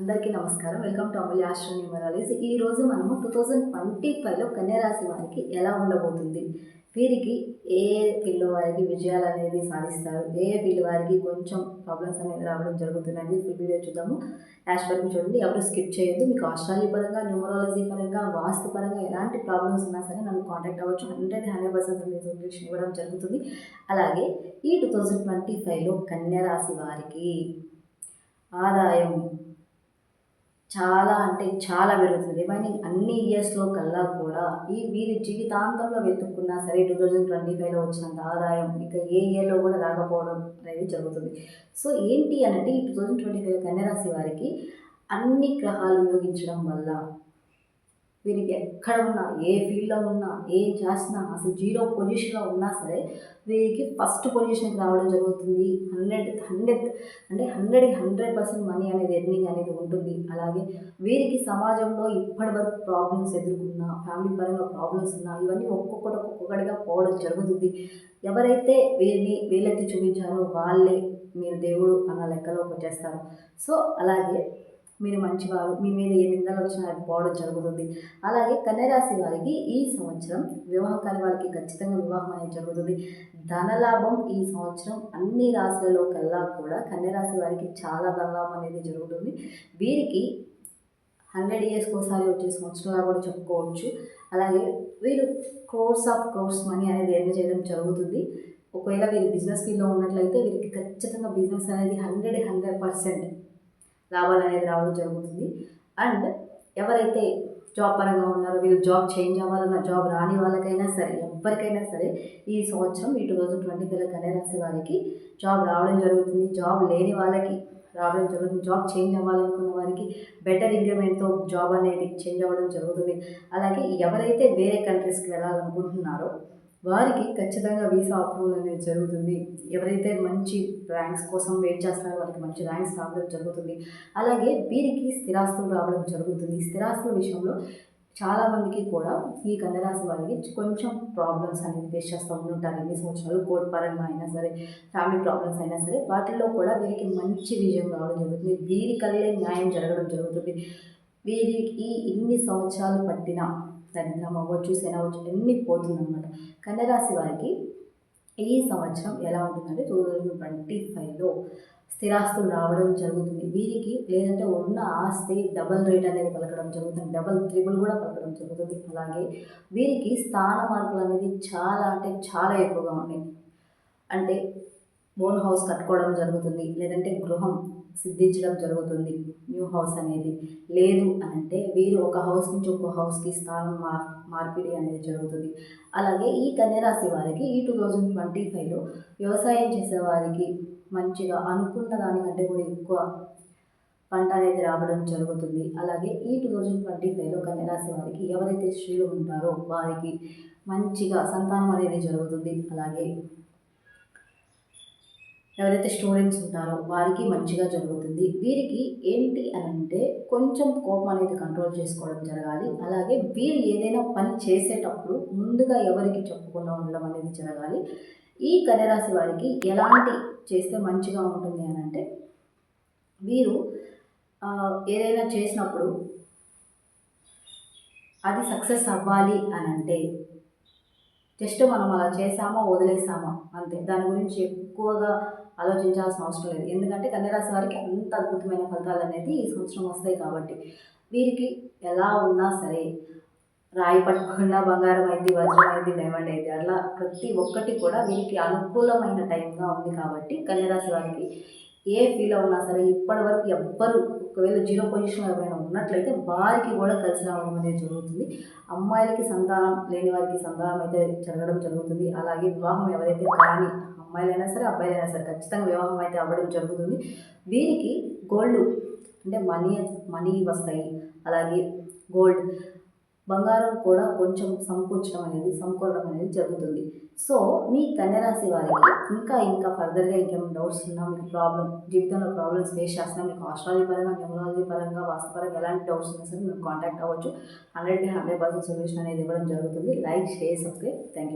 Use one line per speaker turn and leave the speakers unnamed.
అందరికీ నమస్కారం. Welcome to Amulya Ashram numerologist ఈ రోజు మనము టూ థౌజండ్ ట్వంటీ ఫైవ్లో కన్యారాశి వారికి ఎలా ఉండబోతుంది? వీరికి ఏ ఏ వారికి విజయాలు అనేది సాధిస్తారు? ఏ ఏ ఫీల్డ్ వారికి కొంచెం ప్రాబ్లమ్స్ అనేది రావడం జరుగుతుంది ఫుల్ వీడియో చూద్దాము. యాష్ వరకు చూడండి ఎవరు స్కిప్ చేయొద్దు. మీకు ఆస్ట్రాలజీ పరంగా న్యూమరాలజీ పరంగా వాస్తు పరంగా ఎలాంటి ప్రాబ్లమ్స్ ఉన్నా సరే నన్ను కాంటాక్ట్ అవ్వచ్చు. హండ్రెడ్ హండ్రెడ్ పర్సెంట్ మీ సొల్యూషన్ ఇవ్వడం జరుగుతుంది. అలాగే ఈ టూ థౌజండ్ ట్వంటీ ఫైవ్లో కన్యారాశి వారికి ఆదాయం చాలా అంటే చాలా పెరుగుతుంది. రిమైనింగ్ అన్ని ఇయర్స్లో కల్లా కూడా ఈ వీరి జీవితాంతంలో వెతుక్కున్నా సరే టూ థౌజండ్ ట్వంటీ ఫైవ్లో వచ్చినంత ఆదాయం ఇక ఏ ఇయర్లో కూడా రాకపోవడం అనేది జరుగుతుంది. సో ఏంటి అనంటే ఈ టూ థౌజండ్ ట్వంటీ ఫైవ్ కన్యరాశి వారికి అన్ని గ్రహాలు వినియోగించడం వల్ల వీరికి ఎక్కడ ఉన్నా ఏ ఫీల్డ్లో ఉన్నా ఏం చేసినా అసలు జీరో పొజిషన్లో ఉన్నా సరే వీరికి ఫస్ట్ పొజిషన్కి రావడం జరుగుతుంది. హండ్రెడ్ హండ్రెడ్ అంటే హండ్రెడ్కి హండ్రెడ్ పర్సెంట్ మనీ అనేది ఎర్నింగ్ అనేది ఉంటుంది. అలాగే వీరికి సమాజంలో ఇప్పటి వరకు ప్రాబ్లమ్స్ ఎదుర్కొన్నా ఫ్యామిలీ పరంగా ప్రాబ్లమ్స్ ఉన్నా ఇవన్నీ ఒక్కొక్కటి ఒక్కొక్కటిగా పోవడం జరుగుతుంది. ఎవరైతే వీరిని వీళ్ళైతే చూపించారో వాళ్ళే మీరు దేవుడు అన్న లెక్కలో వచ్చేస్తారు. సో అలాగే మీరు మంచివారు మీ మీద ఏ నిందలు వచ్చినా అది పోవడం జరుగుతుంది. అలాగే కన్యరాశి వారికి ఈ సంవత్సరం వివాహం కాని వారికి ఖచ్చితంగా వివాహం అనేది జరుగుతుంది. ధనలాభం ఈ సంవత్సరం అన్ని రాశులలో కల్లా కూడా కన్యరాశి వారికి చాలా ధనలాభం అనేది జరుగుతుంది. వీరికి హండ్రెడ్ ఇయర్స్కి ఒకసారి వచ్చే సంవత్సరంగా కూడా చెప్పుకోవచ్చు. అలాగే వీరు క్రోర్స్ ఆఫ్ క్రోర్స్ మనీ అనేది ఎర్న్ చేయడం జరుగుతుంది. ఒకవేళ వీరు బిజినెస్ ఫీల్డ్లో ఉన్నట్లయితే వీరికి ఖచ్చితంగా బిజినెస్ అనేది హండ్రెడ్ హండ్రెడ్ పర్సెంట్ లాభాలు అనేది రావడం జరుగుతుంది. అండ్ ఎవరైతే జాబ్ పరంగా ఉన్నారో వీళ్ళు జాబ్ చేంజ్ అవ్వాలన్న జాబ్ రాని వాళ్ళకైనా సరే ఎవరికైనా సరే ఈ సంవత్సరం ఈ టూ థౌజండ్ ట్వంటీ ఫైవ్లో కన్యారాశి వారికి జాబ్ రావడం జరుగుతుంది. జాబ్ లేని వాళ్ళకి రావడం జరుగుతుంది. జాబ్ చేంజ్ అవ్వాలనుకున్న వారికి బెటర్ ఇంక్రిమెంట్తో జాబ్ అనేది చేంజ్ అవ్వడం జరుగుతుంది. అలాగే ఎవరైతే వేరే కంట్రీస్కి వెళ్ళాలనుకుంటున్నారో వారికి ఖచ్చితంగా వీసా అప్రూవల్ అనేది జరుగుతుంది. ఎవరైతే మంచి ర్యాంక్స్ కోసం వెయిట్ చేస్తారో వాళ్ళకి మంచి ర్యాంక్స్ రావడం జరుగుతుంది. అలాగే వీరికి స్థిరాస్తులు రావడం జరుగుతుంది. స్థిరాస్తుల విషయంలో చాలామందికి కూడా ఈ కన్యరాశి వారికి కొంచెం ప్రాబ్లమ్స్ అనేది ఫేస్ చేస్తూ ఉంటారు ఎన్ని సంవత్సరాలు కోర్టు పరంగా అయినా సరే ఫ్యామిలీ ప్రాబ్లమ్స్ అయినా సరే వాటిల్లో కూడా వీరికి మంచి విజయం రావడం జరుగుతుంది. వీరికల్లే న్యాయం జరగడం జరుగుతుంది. వీరికి ఇన్ని సంవత్సరాలు పట్టిన దరిద్రం అవ్వచ్చు శని అవ్వచ్చు అన్నీ పోతుందన్నమాట. కన్యరాశి వారికి ఈ సంవత్సరం ఎలా ఉంటుందంటే టూ థౌజండ్ ట్వంటీ ఫైవ్లో స్థిరాస్తులు రావడం జరుగుతుంది. వీరికి లేదంటే ఉన్న ఆస్తి డబల్ రేట్ అనేది పలకడం జరుగుతుంది. డబల్ త్రిబుల్ కూడా పలకడం జరుగుతుంది. అలాగే వీరికి స్థాన మార్పులు అనేది చాలా అంటే చాలా ఎక్కువగా ఉన్నాయి. అంటే ఓన్ హౌస్ కట్టుకోవడం జరుగుతుంది లేదంటే గృహం సిద్ధించడం జరుగుతుంది న్యూ హౌస్ అనేది. లేదు అని అంటే వీరు ఒక హౌస్ నుంచి ఒక హౌస్కి స్థానం మార్ మార్పిడి అనేది జరుగుతుంది. అలాగే ఈ కన్యరాశి వారికి ఈ టూ థౌజండ్ ట్వంటీ ఫైవ్లో వ్యవసాయం చేసేవారికి మంచిగా అనుకున్న దానికంటే కూడా ఎక్కువ పంట అనేది రావడం జరుగుతుంది. అలాగే ఈ టూ థౌజండ్ ట్వంటీ ఫైవ్లో కన్యరాశి వారికి ఎవరైతే స్త్రీలు ఉంటారో వారికి మంచిగా సంతానం అనేది జరుగుతుంది. అలాగే ఎవరైతే స్టూడెంట్స్ ఉంటారో వారికి మంచిగా జరుగుతుంది. వీరికి ఏంటి అని అంటే కొంచెం కోపం అనేది కంట్రోల్ చేసుకోవడం జరగాలి. అలాగే వీరు ఏదైనా పని చేసేటప్పుడు ముందుగా ఎవరికి చెప్పకుండా ఉండడం అనేది జరగాలి. ఈ కన్యరాశి వారికి ఎలాంటి చేస్తే మంచిగా ఉంటుంది అని అంటే వీరు ఏదైనా చేసినప్పుడు అది సక్సెస్ అవ్వాలి అని అంటే జస్ట్ మనం అలా చేసామా వదిలేసామా అంతే. దాని గురించి ఎక్కువగా ఆలోచించాల్సిన అవసరం లేదు. ఎందుకంటే కన్యరాశి వారికి అంత అద్భుతమైన ఫలితాలు అనేది ఈ సంవత్సరం వస్తాయి కాబట్టి. వీరికి ఎలా ఉన్నా సరే రాయి పట్టుకున్న బంగారం అయింది వజ్రం అయింది డైమండ్ అయింది అట్లా ప్రతి ఒక్కటి కూడా వీరికి అనుకూలమైన టైంగా ఉంది కాబట్టి కన్యరాశి వారికి ఏ ఫీల్ ఉన్నా సరే ఇప్పటి వరకు ఎవ్వరు ఒకవేళ జీరో పొజిషన్ ఎవరైనా ఉన్నట్లయితే వారికి కూడా కలిసి రావడం అనేది జరుగుతుంది. అమ్మాయిలకి సంతానం లేని వారికి సంతానం అయితే జరగడం జరుగుతుంది. అలాగే వివాహం ఎవరైతే కానీ అమ్మాయిలైనా సరే అబ్బాయిలైనా సరే ఖచ్చితంగా వివాహం అయితే అవ్వడం జరుగుతుంది. వీరికి గోల్డ్ అంటే మనీ మనీ వస్తాయి. అలాగే గోల్డ్ బంగారం కూడా కొంచెం సమకూర్చడం అనేది సమకూరడం అనేది జరుగుతుంది. సో మీ కన్యరాశి వారికి ఇంకా ఇంకా ఫర్దర్గా ఇంకేమైనా డౌట్స్ ఉన్నా మీకు ప్రాబ్లం జీవితంలో ప్రాబ్లమ్స్ ఫేస్ చేస్తున్నా మీకు ఆస్ట్రాలజీ పరంగా న్యూమరాలజీ పరంగా వాస్తుపరంగా ఎలాంటి డౌట్స్ ఉన్నా సరే మీరు కాంటాక్ట్ అవ్వచ్చు. హండ్రెడ్కి హండ్రెడ్ పర్సెంట్ సొల్యూషన్ అనేది ఇవ్వడం జరుగుతుంది. Like share subscribe thank you